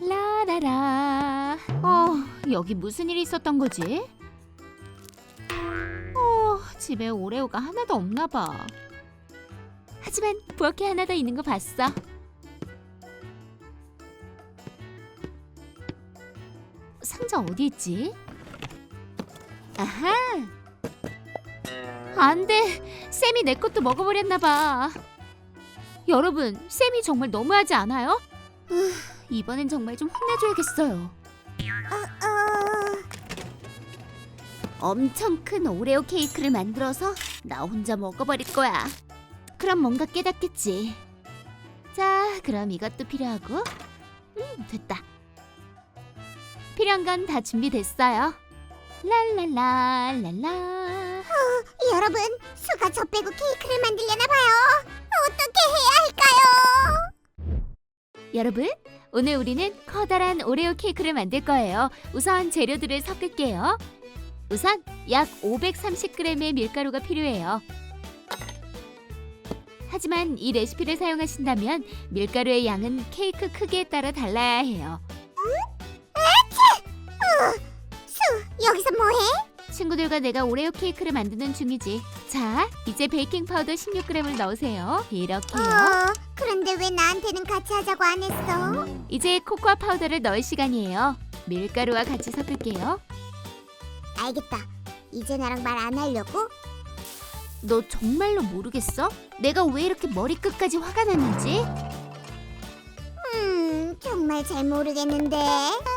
라라라. 어, 여기 무슨 일이 있었던 거지? 어, 집에 오레오가 하나도 없나 봐. 하지만 부엌에 하나 더 있는 거 봤어. 상자 어디 있지? 아하. 안 돼. 쌤이 내 것도 먹어버렸나 봐. 여러분, 쌤이 정말 너무하지 않아요? 으, 이번엔 정말 좀 혼내줘야겠어요. 엄청 큰 오레오 케이크를 만들어서 나 혼자 먹어버릴 거야. 그럼 뭔가 깨닫겠지. 자, 그럼 이것도 필요하고. 음, 됐다. 필요한 건 다 준비됐어요. 랄랄라 랄라. 여러분, 수가 저 빼고 케이크를 만들려나 봐요. 어떻게 해야 할까요? 여러분, 오늘 우리는 커다란 오레오 케이크를 만들 거예요. 우선 재료들을 섞을게요. 우선 약 530g의 밀가루가 필요해요. 하지만 이 레시피를 사용하신다면 밀가루의 양은 케이크 크기에 따라 달라야 해요. 수, 여기서 뭐해? 친구들과 내가 오레오 케이크를 만드는 중이지. 자, 이제 베이킹 파우더 16g을 넣으세요. 이렇게요. 어, 그런데 왜 나한테는 같이 하자고 안 했어? 이제 코코아 파우더를 넣을 시간이에요. 밀가루와 같이 섞을게요. 알겠다. 이제 나랑 말 안 하려고? 너 정말로 모르겠어? 내가 왜 이렇게 머리 끝까지 화가 났는지? 음, 정말 잘 모르겠는데.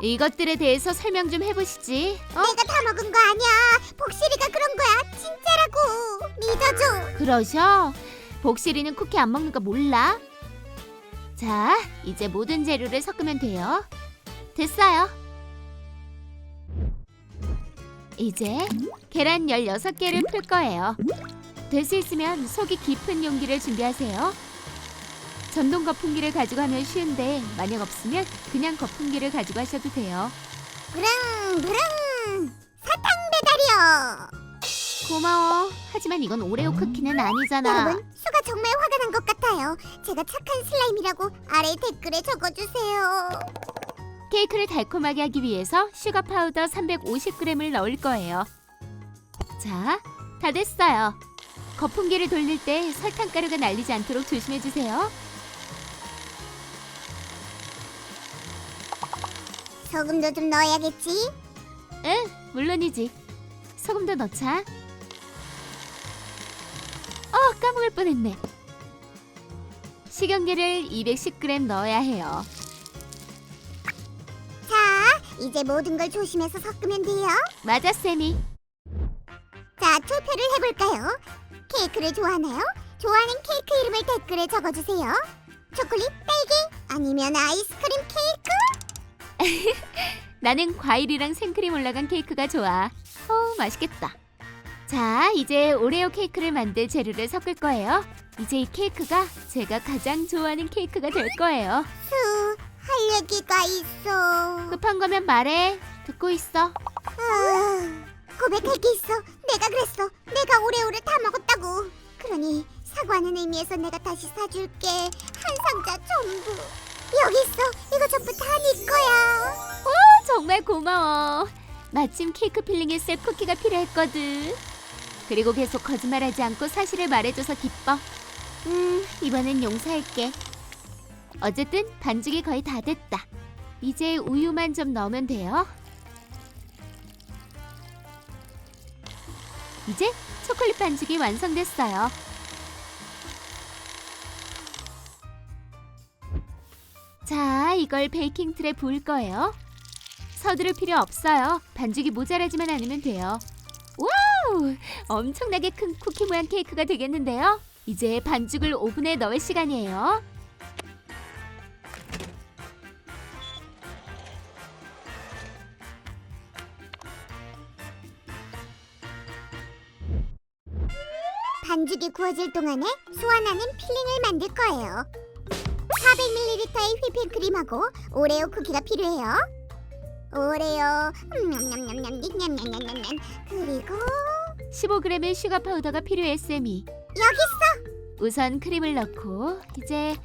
이것들에 대해서 설명 좀 해보시지. 어? 내가 다 먹은 거 아니야. 복실이가 그런 거야. 진짜라고. 믿어줘. 그러셔? 복실이는 쿠키 안 먹는 거 몰라? 자, 이제 모든 재료를 섞으면 돼요. 됐어요. 이제 계란 16개를 풀 거예요. 될 수 있으면 속이 깊은 용기를 준비하세요. 전동 거품기를 가지고 하면 쉬운데 만약 없으면 그냥 거품기를 가지고 하셔도 돼요. 브릉. 사탕 배달이요. 고마워. 하지만 이건 오레오 쿠키는 아니잖아. 여러분, 수가 정말 화가 난 것 같아요. 제가 착한 슬라임이라고 아래 댓글에 적어주세요. 케이크를 달콤하게 하기 위해서 슈가 파우더 350g을 넣을 거예요. 자, 다 됐어요. 거품기를 돌릴 때 설탕 가루가 날리지 않도록 조심해 주세요. 소금도 좀 넣어야겠지? 응, 물론이지. 소금도 넣자. 어, 까먹을 뻔했네. 식용유를 210g 넣어야 해요. 자, 이제 모든 걸 조심해서 섞으면 돼요. 맞아, 쌤이. 자, 투표를 해볼까요? 케이크를 좋아하나요? 좋아하는 케이크 이름을 댓글에 적어주세요. 초콜릿, 딸기, 아니면 아이스크림 케이크? 나는 과일이랑 생크림 올라간 케이크가 좋아. 어, 맛있겠다. 자, 이제 오레오 케이크를 만들 재료를 섞을 거예요. 이제 이 케이크가 제가 가장 좋아하는 케이크가 될 거예요. 수, 할 얘기가 있어. 급한 거면 말해. 듣고 있어. 아, 고백할 게 있어. 내가 그랬어. 내가 오레오를 다 먹었다고. 그러니 사과하는 의미에서 내가 다시 사줄게. 한 상자 전부. 여기 있어. 이거 전부 다 네 거야. 어, 정말 고마워. 마침 케이크 필링에 셀 쿠키가 필요했거든. 그리고 계속 거짓말하지 않고 사실을 말해줘서 기뻐. 음, 이번엔 용서할게. 어쨌든 반죽이 거의 다 됐다. 이제 우유만 좀 넣으면 돼요. 이제 초콜릿 반죽이 완성됐어요. 자, 이걸 베이킹 틀에 부을 거예요. 서두를 필요 없어요. 반죽이 모자라지만 않으면 돼요. 엄청나게 큰 쿠키 모양 케이크가 되겠는데요. 이제 반죽을 오븐에 넣을 시간이에요. 반죽이 구워질 동안에 수완하는 필링을 만들 거예요. 400ml의 휘핑크림하고 오레오 쿠키가 필요해요. 오레오 음, 냠냠냠냠 냠냠냠냠냠 그리고 15g의 슈가 파우더가 필요해, 쌤이. 여기 있어. 우선 크림을 넣고 이제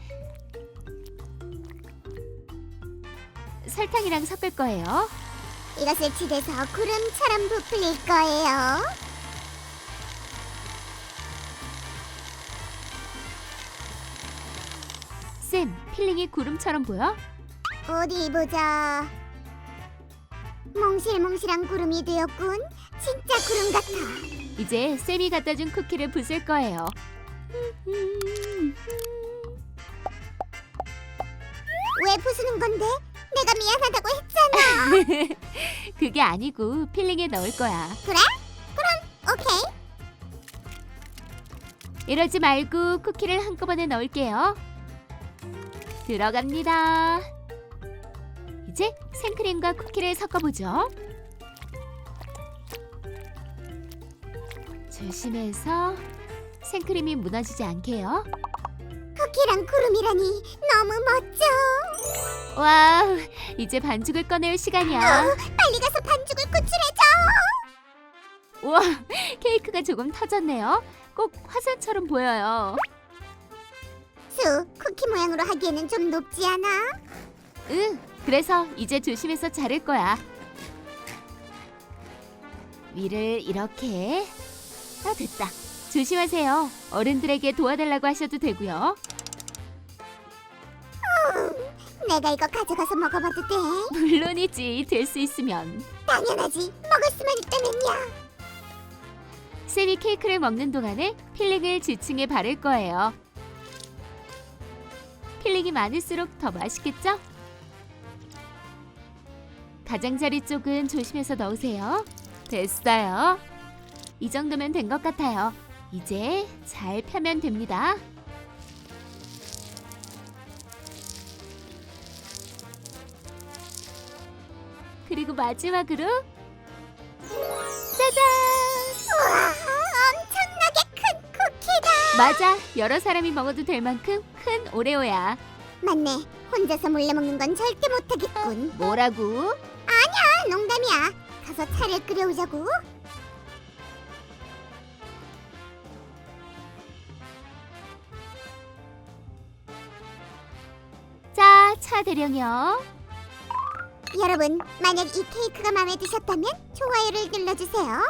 설탕이랑 섞을 거예요. 이것을 치대서 구름처럼 부풀릴 거예요. 쌤, 필링이 구름처럼 보여? 어디 보자. 몽실몽실한 구름이 되었군. 진짜 구름 같아. 이제 쌤이 갖다 준 쿠키를 부술 거예요. 왜 부수는 건데? 내가 미안하다고 했잖아. 그게 아니고 필링에 넣을 거야. 그래? 그럼 오케이. 이러지 말고 쿠키를 한꺼번에 넣을게요. 들어갑니다. 이제 생크림과 쿠키를 섞어보죠. 조심해서 생크림이 무너지지 않게요. 쿠키랑 구름이라니 너무 멋져. 와우, 이제 반죽을 꺼낼 시간이야. 어, 빨리 가서 반죽을 구출해줘. 우와, 케이크가 조금 터졌네요. 꼭 화산처럼 보여요. 수, 쿠키 모양으로 하기에는 좀 높지 않아? 응, 그래서 이제 조심해서 자를 거야. 위를 이렇게. 아, 됐다. 조심하세요. 어른들에게 도와달라고 하셔도 되고요. 내가 이거 가져가서 먹어봐도 돼? 물론이지, 될 수 있으면. 당연하지. 먹을 수만 있다면야. 쌤이 케이크를 먹는 동안에 필링을 지층에 바를 거예요. 필링이 많을수록 더 맛있겠죠? 가장자리 쪽은 조심해서 넣으세요. 됐어요. 이 정도면 된 것 같아요. 이제 잘 펴면 됩니다. 그리고 마지막으로 짜잔! 우와, 엄청나게 큰 쿠키다. 맞아. 여러 사람이 먹어도 될 만큼 큰 오레오야. 맞네. 혼자서 몰래 먹는 건 절대 못하겠군. 뭐라고? 아, 농담이야. 가서 차를 끓여오자고. 대령이요. 여러분, 만약 이 케이크가 마음에 드셨다면 좋아요를 눌러주세요.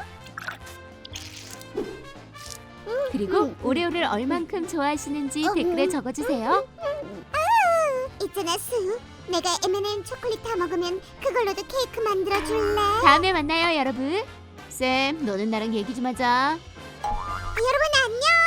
그리고 음. 오레오를 얼만큼 좋아하시는지 어, 댓글에 음. 적어주세요. 있잖아, 수. 내가 M&M 초콜릿 다 먹으면 그걸로도 케이크 만들어 줄래? 다음에 만나요, 여러분. 쌤, 너는 나랑 얘기 좀 하자. 여러분 안녕.